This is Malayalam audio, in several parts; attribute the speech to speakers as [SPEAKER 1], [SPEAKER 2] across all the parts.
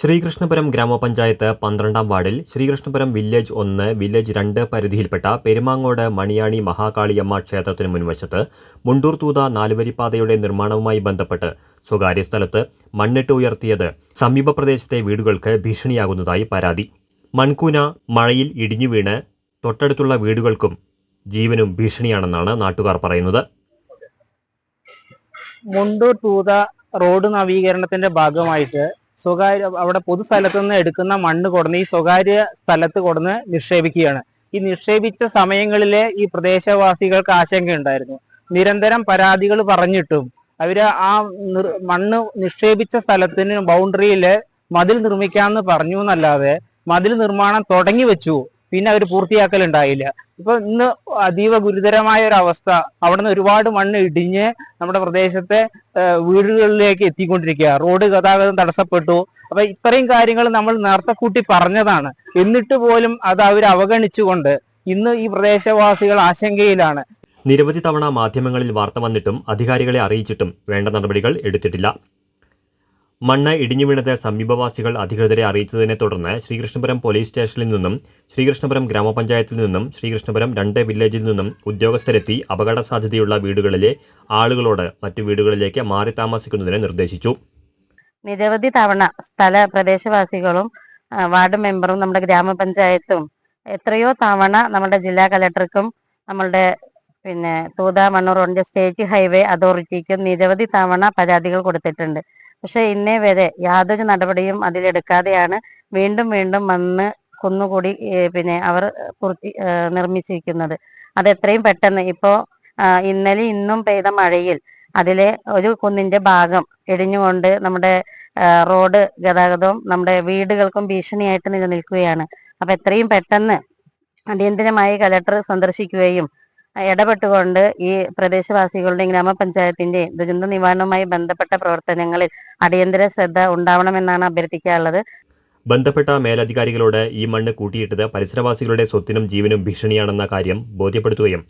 [SPEAKER 1] ശ്രീകൃഷ്ണപുരം ഗ്രാമപഞ്ചായത്ത് പന്ത്രണ്ടാം വാർഡിൽ ശ്രീകൃഷ്ണപുരം വില്ലേജ് ഒന്ന് വില്ലേജ് രണ്ട് പരിധിയിൽപ്പെട്ട പെരുമാങ്ങോട് മണിയാണി മഹാകാളിയമ്മ ക്ഷേത്രത്തിന് മുൻവശത്ത് മുണ്ടൂർ തൂത നാലുവരിപ്പാതയുടെ നിർമ്മാണവുമായി ബന്ധപ്പെട്ട് സ്വകാര്യ സ്ഥലത്ത് മണ്ണിട്ട് ഉയർത്തിയത് സമീപ പ്രദേശത്തെ വീടുകൾക്ക് ഭീഷണിയാകുന്നതായി പരാതി. മൺകൂന മഴയിൽ ഇടിഞ്ഞു വീണ് തൊട്ടടുത്തുള്ള വീടുകൾക്കും ജീവനും ഭീഷണിയാണെന്നാണ് നാട്ടുകാർ പറയുന്നത്.
[SPEAKER 2] മുണ്ടൂർ തൂത റോഡ് നവീകരണത്തിന്റെ ഭാഗമായിട്ട് സ്വകാര്യ അവിടെ പൊതുസ്ഥലത്ത് നിന്ന് എടുക്കുന്ന മണ്ണ് കൊടുന്ന് ഈ സ്വകാര്യ സ്ഥലത്ത് കൊടുന്ന് നിക്ഷേപിക്കുകയാണ്. ഈ നിക്ഷേപിച്ച സമയങ്ങളിലെ ഈ പ്രദേശവാസികൾക്ക് ആശങ്കയുണ്ടായിരുന്നു. നിരന്തരം പരാതികൾ പറഞ്ഞിട്ടും അവർ ആ മണ്ണ് നിക്ഷേപിച്ച സ്ഥലത്തിന് ബൗണ്ടറിയിൽ മതിൽ നിർമ്മിക്കാമെന്ന് പറഞ്ഞു എന്നല്ലാതെ മതിൽ നിർമ്മാണം തുടങ്ങി വെച്ചു. പിന്നെ അവർ പൂർത്തിയാക്കലുണ്ടായില്ല. ഇപ്പൊ ഇന്ന് അതീവ ഗുരുതരമായ ഒരു അവസ്ഥ. അവിടുന്ന് ഒരുപാട് മണ്ണ് ഇടിഞ്ഞ് നമ്മുടെ പ്രദേശത്തെ വീടുകളിലേക്ക് എത്തിക്കൊണ്ടിരിക്കുക റോഡ് ഗതാഗതം തടസ്സപ്പെട്ടു. അപ്പൊ ഇത്രയും കാര്യങ്ങൾ നമ്മൾ നേരത്തെ കൂട്ടി പറഞ്ഞതാണ്. എന്നിട്ട് പോലും അത് അവർ അവഗണിച്ചുകൊണ്ട് ഇന്ന് ഈ പ്രദേശവാസികൾ ആശങ്കയിലാണ്.
[SPEAKER 1] നിരവധി തവണ മാധ്യമങ്ങളിൽ വാർത്ത വന്നിട്ടും അധികാരികളെ അറിയിച്ചിട്ടും വേണ്ട നടപടികൾ എടുത്തിട്ടില്ല. മണ്ണ് ഇടിഞ്ഞു വീണത് സമീപവാസികൾ അധികൃതരെ അറിയിച്ചതിനെ തുടർന്ന് ശ്രീകൃഷ്ണപുരം പോലീസ് സ്റ്റേഷനിൽ നിന്നും ശ്രീകൃഷ്ണപുരം ഗ്രാമപഞ്ചായത്തിൽ നിന്നും ശ്രീകൃഷ്ണപുരം രണ്ട് വില്ലേജിൽ നിന്നും ഉദ്യോഗസ്ഥരെത്തി അപകട സാധ്യതയുള്ള വീടുകളിലെ ആളുകളോട് മറ്റു വീടുകളിലേക്ക് മാറി താമസിക്കുന്നതിന് നിർദ്ദേശിച്ചു.
[SPEAKER 3] നിരവധി തവണ സ്ഥല പ്രദേശവാസികളും വാർഡ് മെമ്പറും നമ്മുടെ ഗ്രാമപഞ്ചായത്തും എത്രയോ തവണ നമ്മുടെ ജില്ലാ കലക്ടർക്കും നമ്മളുടെ പിന്നെ തൂതാമണ്ണൂർ റോഡിന്റെ സ്റ്റേറ്റ് ഹൈവേ അതോറിറ്റിക്കും നിരവധി തവണ പരാതികൾ കൊടുത്തിട്ടുണ്ട്. പക്ഷെ ഇന്നേ വരെ യാതൊരു നടപടിയും അതിലെടുക്കാതെയാണ് വീണ്ടും വീണ്ടും വന്ന് കുന്നുകൂടി പിന്നെ അവർ പൂർത്തി നിർമ്മിച്ചിരിക്കുന്നത്. അത് എത്രയും പെട്ടെന്ന് ഇപ്പോ ഇന്നലെ ഇന്നും പെയ്ത മഴയിൽ അതിലെ ഒരു കുന്നിന്റെ ഭാഗം ഇടിഞ്ഞുകൊണ്ട് നമ്മുടെ റോഡ് ഗതാഗതവും നമ്മുടെ വീടുകൾക്കും ഭീഷണിയായിട്ട് നിലനിൽക്കുകയാണ്. അപ്പൊ എത്രയും പെട്ടെന്ന് അടിയന്തിരമായി കലക്ടർ സന്ദർശിക്കുകയും ഇടപെട്ടുകൊണ്ട് ഈ പ്രദേശവാസികളുടെയും ഗ്രാമപഞ്ചായത്തിന്റെയും ദുരന്ത നിവാരണവുമായി ബന്ധപ്പെട്ട പ്രവർത്തനങ്ങളിൽ അടിയന്തര ശ്രദ്ധ ഉണ്ടാവണമെന്നാണ് അഭ്യർത്ഥിക്കാനുള്ളത്.
[SPEAKER 1] ബന്ധപ്പെട്ട മേലധികാരികളോട് ഈ മണ്ണ് കൂട്ടിയിട്ടത് പരിസരവാസികളുടെ സ്വത്തിനും ജീവനും ഭീഷണിയാണെന്ന കാര്യം ബോധ്യപ്പെടുത്തുകയും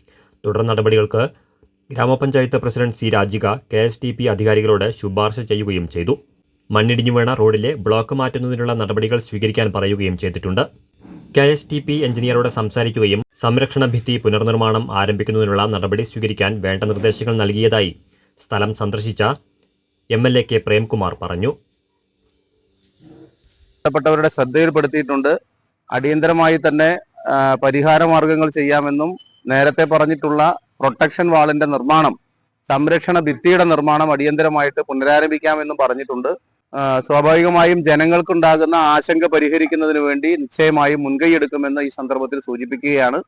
[SPEAKER 1] തുടർ നടപടികൾക്ക് ഗ്രാമപഞ്ചായത്ത് president C Rajika K S T P അധികാരികളോട് ശുപാർശ ചെയ്യുകയും ചെയ്തു. മണ്ണിടിഞ്ഞു വീണ റോഡിലെ ബ്ലോക്ക് മാറ്റുന്നതിനുള്ള നടപടികൾ സ്വീകരിക്കാൻ പറയുകയും ചെയ്തിട്ടുണ്ട്. കെ എസ് ടി പി എഞ്ചിനീയറോട് സംസാരിക്കുകയും സംരക്ഷണ ഭിത്തി പുനർനിർമ്മാണം ആരംഭിക്കുന്നതിനുള്ള നടപടി സ്വീകരിക്കാൻ വേണ്ട നിർദ്ദേശങ്ങൾ നൽകിയതായി സ്ഥലം സന്ദർശിച്ച M L A K Premkumar പറഞ്ഞു.
[SPEAKER 4] ബന്ധപ്പെട്ടവരുടെ ശ്രദ്ധയിൽപ്പെടുത്തിയിട്ടുണ്ട്. അടിയന്തരമായി തന്നെ പരിഹാര മാർഗങ്ങൾ ചെയ്യാമെന്നും നേരത്തെ പറഞ്ഞിട്ടുള്ള പ്രൊട്ടക്ഷൻ വാളിന്റെ നിർമ്മാണം സംരക്ഷണ ഭിത്തിയുടെ നിർമ്മാണം അടിയന്തരമായിട്ട് പുനരാരംഭിക്കാമെന്നും പറഞ്ഞിട്ടുണ്ട്. സ്വാഭാവികമായും ജനങ്ങൾക്കുണ്ടാകുന്ന ആശങ്ക പരിഹരിക്കുന്നതിന് വേണ്ടി നിശ്ചയമായും മുൻകൈയെടുക്കുമെന്ന് ഈ സന്ദർഭത്തിൽ സൂചിപ്പിക്കുകയാണ്.